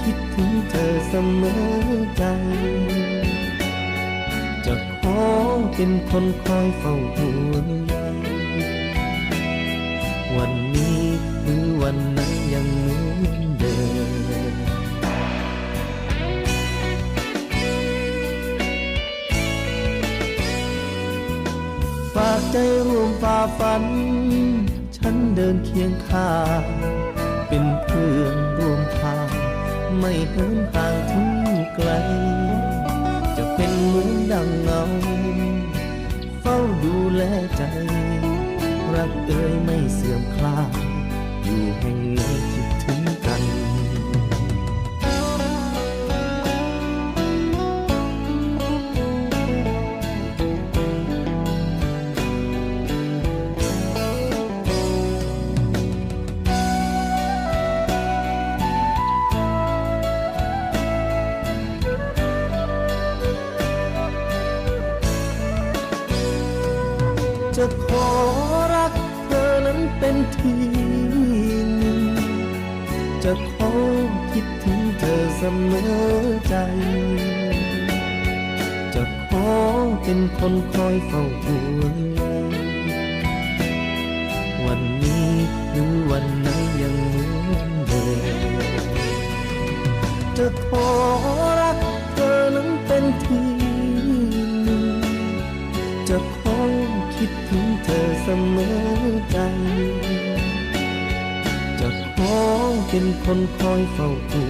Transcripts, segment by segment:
คิดถึงเธอเสมอใจ จะขอเป็นคนคอยเฝ้าห่วงใยวันนี้หรือวันนั้นยังเหมือนเดิมฝากใจร่วมฝ่าฝัน ฉันเดินเคียงข้างเป็นเพื่อนร่วมทาง ไม่เหินห่างถึงไกล จะเป็นเหมือนดังเงา เฝ้าดูแลใจ รักเอ่ยไม่เสื่อมคลายอยู่แห่งนี้คิดถึง จะขอรักเธอนั้นเป็นที่หนึ่งจะขอคิดถึงเธอเสมอใจ จะขอเป็นคนคอยเฝ้าห่ววันนี้หรือวันไหนยังเหมือนเดิมจะขอรักเธอนั้นเป็นที่ คิดถึงเธอเสมอกันจะขอเป็นคนคอยเฝ้าดู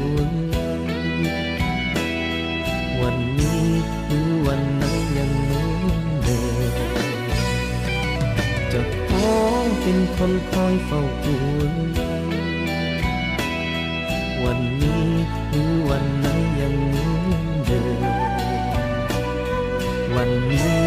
วันนี้หรือวันไหนยังเหมือนเดิมจะขอเป็นคนคอยเฝ้าดูวันนี้หรือวันไหนยังเหมือนเดิมวันนี้